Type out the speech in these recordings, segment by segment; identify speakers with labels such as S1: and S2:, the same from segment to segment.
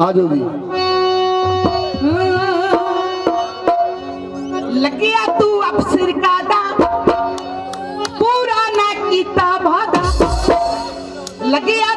S1: ਆ ਜਾਓ ਜੀ
S2: ਲੱਗਿਆ ਤੂੰ ਅਫਸਰ ਕਾਦਾ? ਪੂਰਾ ਨਾ ਕੀਤਾ ਵਾਦਾ। ਲੱਗਿਆ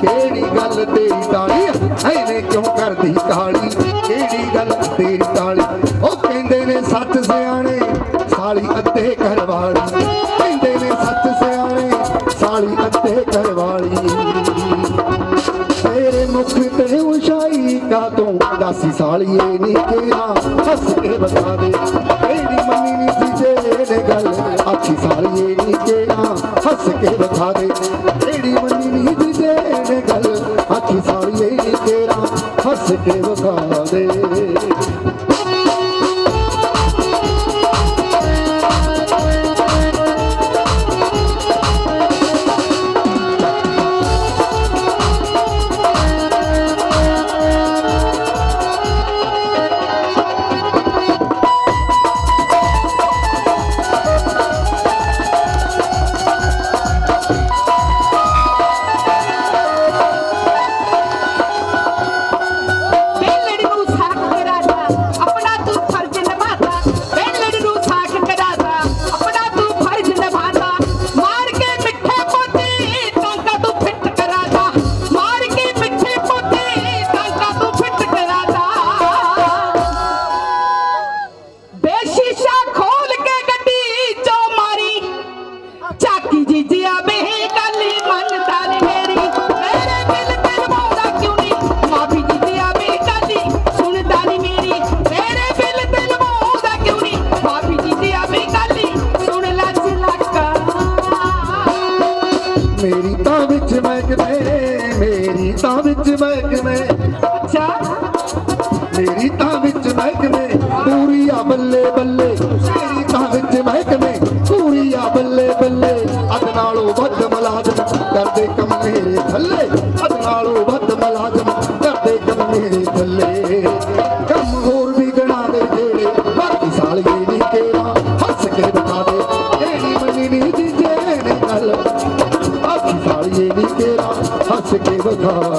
S1: ਕਿਹੜੀ
S2: ਗੱਲ
S1: ਤੇਰੀ ਤਾਲੀ ਐਵੇਂ ਕਿਉਂ ਕਰਦੀ ਤਾਲੀ? ਕਿਹੜੀ ਗੱਲ ਤੇਰੀ ਤਾਲੀ? ਉਹ ਕਹਿੰਦੇ ਨੇ ਸੱਤ ਸਿਆਣੇ, ਸਾਲੀ ਅੱਧੇ ਘਰਵਾਲੀ ਕਹਿੰਦੇ ਨੇ ਸੱਤ ਸਿਆਣੇ, ਸਾਲੀ ਅੱਧੇ ਘਰਵਾਲੀ ਤੇਰੇ ਮੁਖ ਤੇ ਉਸ਼ਾਈ ਕਾ ਤੂੰ ਦਾਸੀ ਸਾਲੀਏ ਨੀ ਕਿਹਾ। ਹੱਸ ਕੇ ਬਤਾ ਦੇ। ਤੇਰੀ ਮੰਨੀ ਨੀ ਸੀ ਜੇ ਨੇ ਗੱਲ। ਆਖੀ ਸਾਲੀਏ ਨੀ ਕਿਹਾ। ਹੱਸ ਕੇ ਬਤਾ ਦੇ।
S2: ਤੇਰੀ আশিকের ঘরে ਮੇਰੀ ਤਾਂ
S1: ਵਿੱਚ ਮਹਿਕਮੇ ਮੇਰੀ ਤਾਂ ਵਿੱਚ ਮਹਿਕਮੇ
S2: ਅੱਛਾ।
S1: ਮੇਰੀ ਤਾਂ Oh.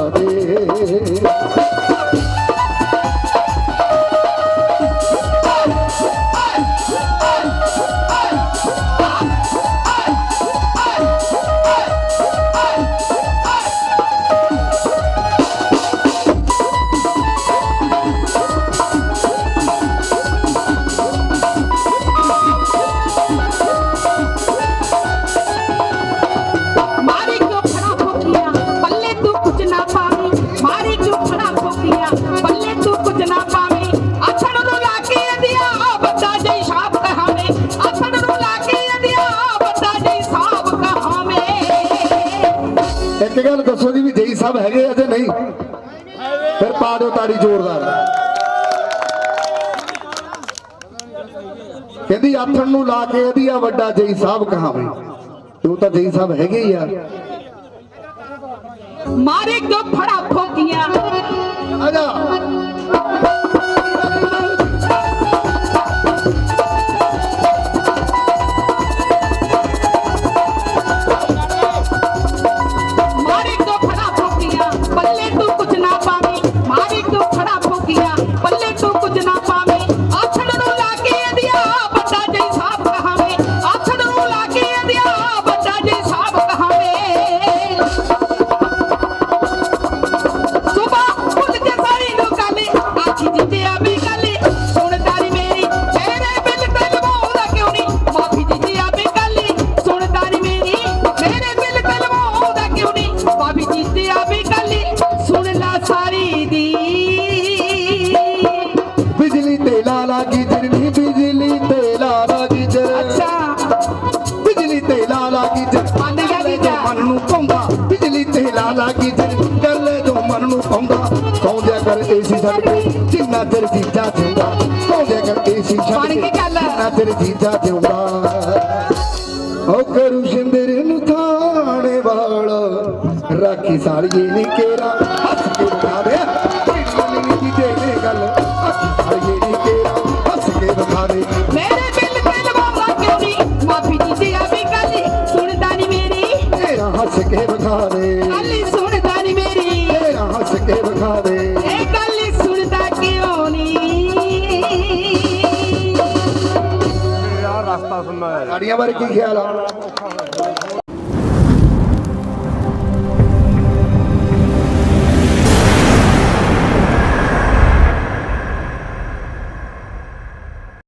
S1: ਸਾਹਿਬ ਹੈਗੇ ਆ ਕਿ ਨਹੀਂ? ਫਿਰ ਪਾ ਦਿਓ ਤਾੜੀ ਜ਼ੋਰਦਾਰ। ਕਹਿੰਦੀ ਆਥਣ ਨੂੰ ਲਾ ਕੇ ਇਹਦੀ ਆ ਵੱਡਾ ਜਈ ਸਾਹਿਬ ਕਹਾਵੇ। ਤੂੰ ਤਾਂ ਜਈ ਸਾਹਿਬ ਹੈਗੇ ਹੀ ਆ।
S2: ਮਾਰੇ ਦੋ ਫੜਾ ਫੋਕੀਆਂ? ਆਜਾ ਲਾਗੀ ਨੂੰ ਪਾਉਂਦਾ। ਸੌਂਦਿਆ
S1: ਕਰ ਏਸੀ ਛੱਡ ਕੇ ਜਿੰਨਾ ਤੇਰੇ ਜੀਜਾ ਜਿਉਂਦਾ। ਸੌਂਦਿਆ ਕਰ ਏਸੀ ਛੱਡ ਕੇ ਜਿੰਨਾ ਤੇਰੇ ਜੀਜਾ ਜਿਉਂਦਾ। ਓ ਕਰੂ ਸ਼ਿੰਦਰ ਨੂੰ ਥਾਣੇ ਵਾਲਾ ਰਾਖੀ ਸਾਲੀਏ ਨੀ ਕੇਰਾ। दुनिया भर की ख्याल